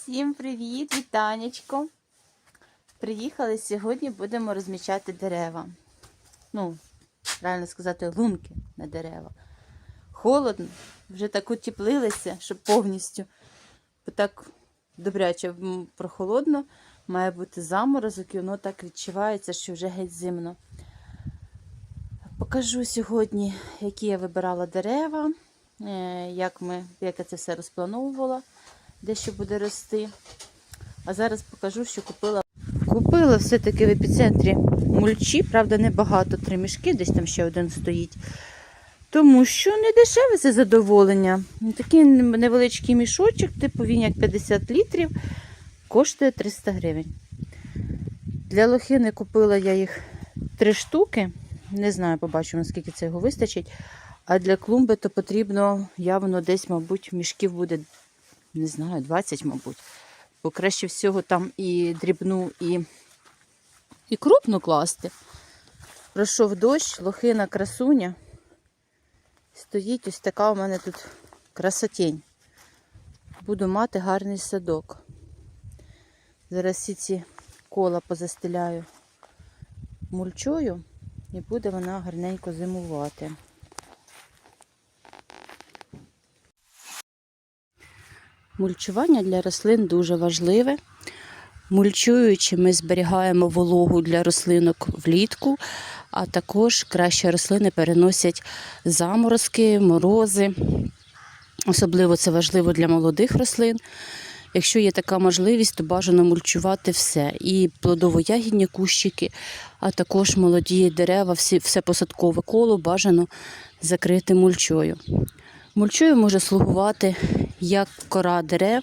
Всім привіт, вітанечко. Приїхали сьогодні, будемо розмічати дерева. Ну, правильно сказати, лунки на дерева. Холодно, вже так утеплилися, що повністю. Бо так добряче прохолодно, має бути заморозок, і воно так відчувається, що вже геть зимно. Покажу сьогодні, які я вибирала дерева, е, як, ми, як я це все розплановувала, де що буде рости. А зараз покажу, що купила. Купила все-таки в епіцентрі мульчі, правда, небагато, три мішки, десь там ще один стоїть. Тому що не дешеве це задоволення. Такий невеличкий мішочок, типу він як 50 літрів, коштує 300 гривень. Для лохини купила я їх три штуки. Не знаю, побачимо, наскільки це його вистачить. А для клумби то потрібно явно десь, мабуть, мішків буде, не знаю, 20, мабуть. Бо краще всього там і дрібну, і, і крупну класти. Пройшов дощ, лохина красуня. Стоїть ось така у мене тут красотень. Буду мати гарний садок. Зараз всі ці кола позастеляю мульчою і буде вона гарненько зимувати. Мульчування для рослин дуже важливе. Мульчуючи, ми зберігаємо вологу для рослинок влітку, а також краще рослини переносять заморозки, морози. Особливо це важливо для молодих рослин. Якщо є така можливість, то бажано мульчувати все. І плодово-ягідні кущики, а також молоді дерева, все посадкове коло бажано закрити мульчою. Мульчою може слугувати як кора дерев.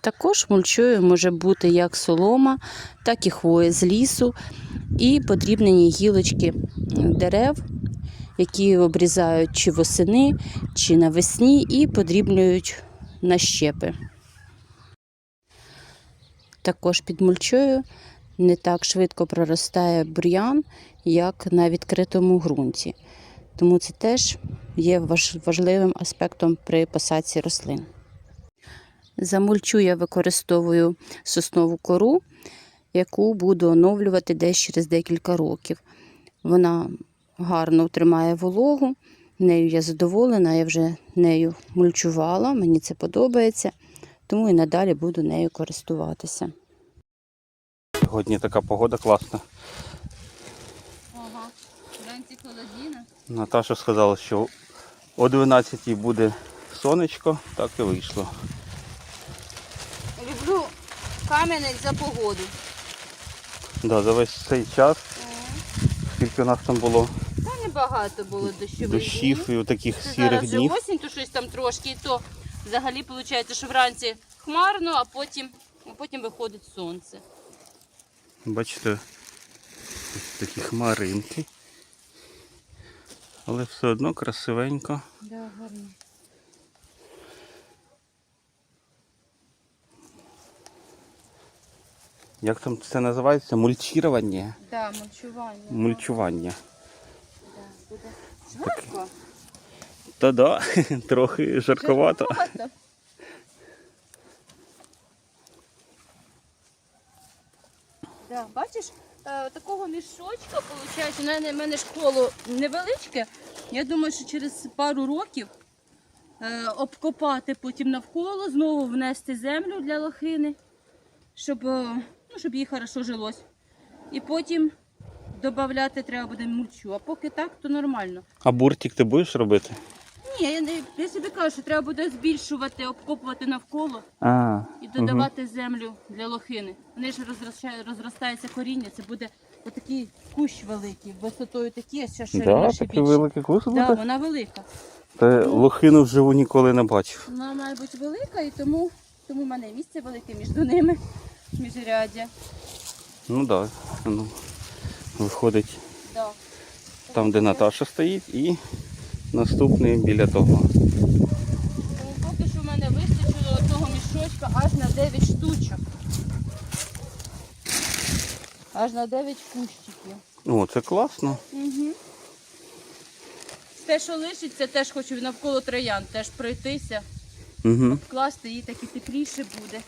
Також мульчою може бути як солома, так і хвоя з лісу, і подрібнені гілочки дерев, які обрізають чи восени, чи навесні, і подрібнюють на щепи. Також під мульчою не так швидко проростає бур'ян, як на відкритому ґрунті. Тому це теж є важливим аспектом при посадці рослин. За мульчу я використовую соснову кору, яку буду оновлювати десь через декілька років. Вона гарно тримає вологу, нею я задоволена, я вже нею мульчувала, мені це подобається, тому і надалі буду нею користуватися. Сьогодні така погода класна. Наташа сказала, що о 12 буде сонечко, так і вийшло. Люблю кам'янець за погоду. Да, за весь цей час, скільки у нас там було Та небагато було дощових дощів днів. і таких Це сірих зараз днів. осінь, то щось там трошки, і то взагалі виходить, що вранці хмарно, а потім, а потім виходить сонце. Бачите, ось такі хмаринки. Але все одно красивенько. Да, гарно. Як там це називається? Мульчірування? Да, мульчування. Мульчування. Да, буде жарко. Та-да, трохи жарковато. Жарковато. Да, бачиш, такого мішочка, виходить, у мене, в мене школо невеличке. Я думаю, що через пару років е, обкопати потім навколо, знову внести землю для лохини, щоб, е, ну, щоб їй хорошо жилось. І потім додати треба буде мульчу. А поки так, то нормально. А буртик ти будеш робити? Ні, я, я собі кажу, що треба буде збільшувати, обкопувати навколо А, і додавати землю для лохини. Вони ж розростає- розростається коріння, це буде отакий кущ великий, висотою такі, а ще да, ширше такий більше. великий Да, буде? вона велика. Та лохину вживу ніколи не бачив. Вона має бути велика, і тому, тому в мене і місце велике між ними, міжряддя. Ну так, да. ну, виходить Да. там, де Наташа стоїть, і наступний біля того. Поки що в мене вистачило одного мішочка аж на 9 штучок. Аж на 9 кущиків. О, це класно. Угу. Те, що лишиться, теж хочу навколо троян теж пройтися. Угу. Класти її так і тепліше буде.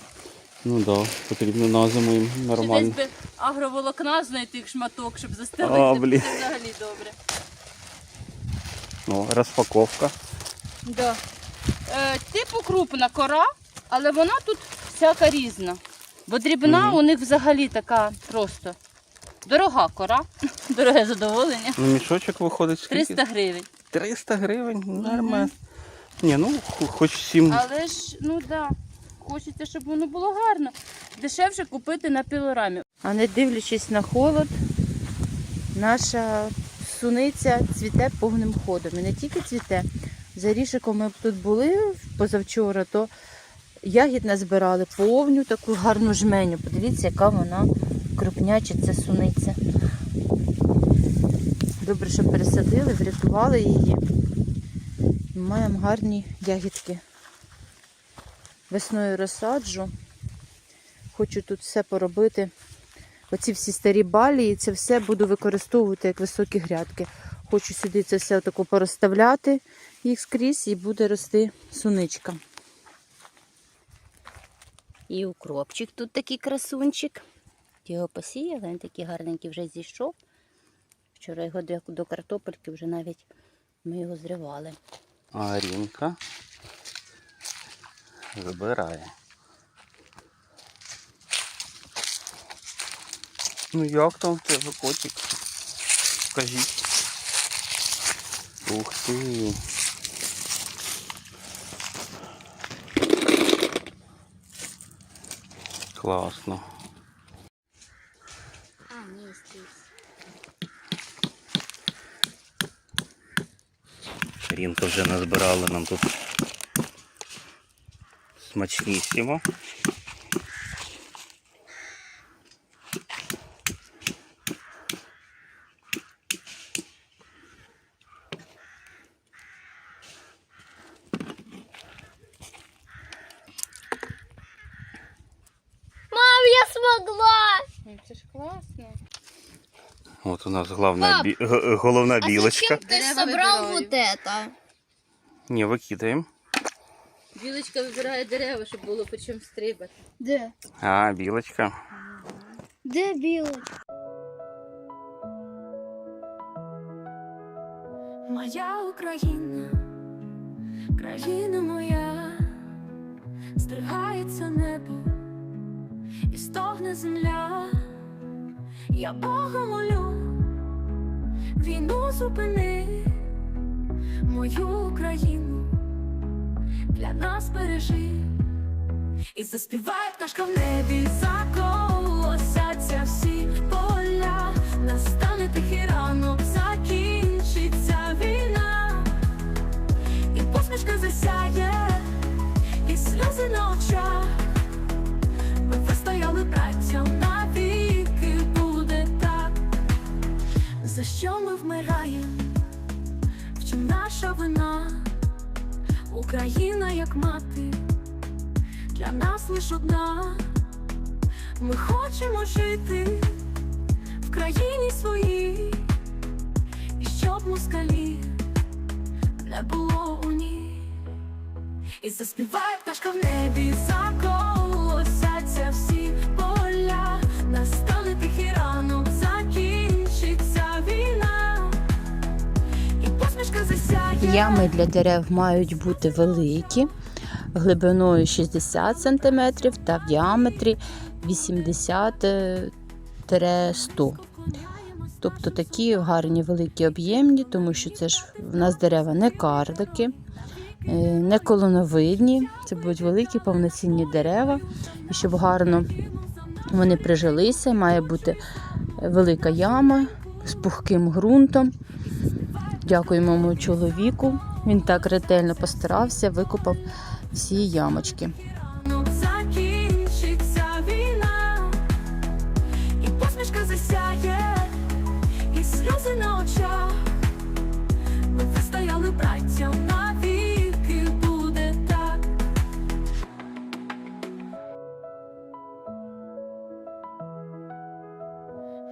Ну так, да, потрібно на зиму їм Чи нормально. десь би агроволокна знайти шматок, щоб А, застелити, блін. взагалі добре. Ну, розпаковка. Да. Е, типу крупна кора, але вона тут всяка різна. Бо дрібна Мгм. у них взагалі така просто дорога кора. Дороге задоволення. Ну, мішочок виходить скільки? 300 гривень. 300 гривень? Нормально. Ні, ну хо- хоч 7. Але ж, ну так, да, хочеться, щоб воно було гарно. Дешевше купити на пілорамі. А не дивлячись на холод, наша суниця цвіте повним ходом. І не тільки цвіте. За рішиком ми тут були позавчора, то ягід назбирали повню таку гарну жменю. Подивіться, яка вона крупняча, це суниця. Добре, що пересадили, врятували її. Маємо гарні ягідки. Весною розсаджу. Хочу тут все поробити. Оці всі старі балії, це все буду використовувати як високі грядки. Хочу сюди це все отако порозставляти їх скрізь і буде рости суничка. І укропчик тут такий красунчик. Його посіяли, він такий гарненький вже зійшов. Вчора його до- до картопельки вже навіть ми його зривали. А Арінка забирає. Ну як там в тебе котик? Скажіть. Ух ти. Класно. А, ні, здесь. Рінка вже назбирала нам тут смачнісімо. Мам, я смогла! Це ж класно. От у нас головна, Пап, бі... г- головна А білочка. зачем ты Дерево собрал выбираю. вот это? Ні, викидаємо. Білочка вибирає дерева, щоб було по чим стрибати. Де? А, білочка. Де білочка? Моя Україна, країна моя, стригається небо і стогне земля. Я Бога молю, війну зупини, мою Україну для нас бережи. І заспіває пташка в небі, заколосяться всі поля, настане тихий ранок, закінчиться війна, і посмішка засяє, і сльози на очах. Ми вистояли навіки буде так, за що ми вмираємо, в чим наша вина, Україна як мати. Для нас лиш одна. Ми хочемо жити в країні своїй, і щоб москалі не було у ній. І заспіває пташка в небі, заколосяться всі Ями для дерев мають бути великі, глибиною 60 см та в діаметрі 80-100 Тобто такі гарні великі об'ємні, тому що це ж в нас дерева не карлики, е, не колоновидні. Це будуть великі повноцінні дерева. І щоб гарно вони прижилися, має бути велика яма з пухким ґрунтом. Дякуємо моєму чоловіку. Він так ретельно постарався, викопав всі ямочки. Закінчиться війна, і посмішка засяє, і сльози на. Ми вистояли браттям навіки буде так.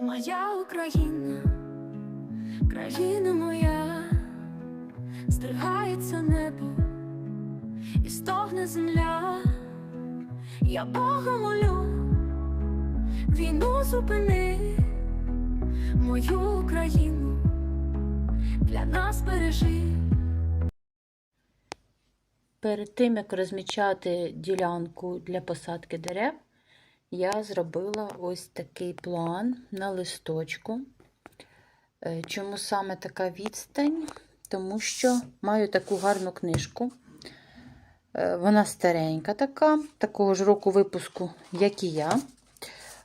Моя Україна, країна моя, стригається небо і стогне земля. Я Бога молю, війну зупини, мою Україну для нас бережи. Перед тим, як розмічати ділянку для посадки дерев, я зробила ось такий план на листочку. Е, Чому саме така відстань? Тому що маю таку гарну книжку. Е, Вона старенька така, такого ж року випуску, як і я.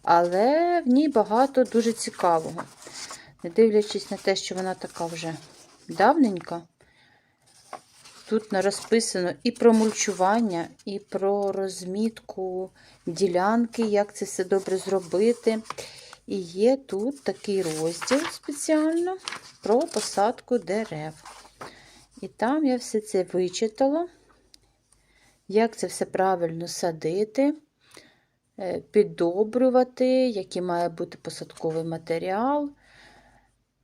Але в ній багато дуже цікавого. Не дивлячись на те, що вона така вже давненька, Тут розписано і про мульчування, і про розмітку ділянки, як це все добре зробити. І є тут такий розділ спеціально про посадку дерев. І там я все це вичитала, як це все правильно садити, е, піддобрювати, який має бути посадковий матеріал.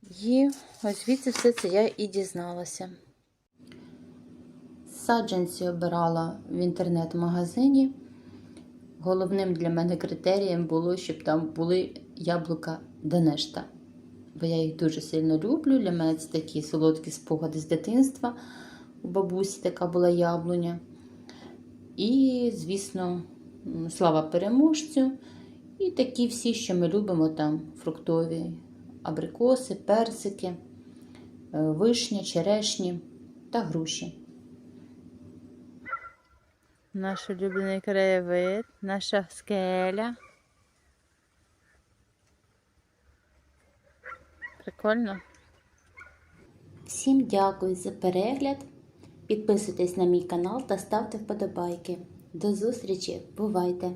І ось звідси все це я і дізналася. Саджанці обирала в інтернет-магазині. Головним для мене критерієм було, щоб там були яблука Денешта. Бо я їх дуже сильно люблю. Для мене це такі солодкі спогади з дитинства. У бабусі така була яблуня. І, звісно, слава переможцю. І такі всі, що ми любимо там фруктові абрикоси, персики, е, вишня, черешні та груші. Наш улюблений краєвид, наша скеля. Прикольно. Всім дякую за перегляд. Підписуйтесь на мій канал та ставте вподобайки. До зустрічі! Бувайте!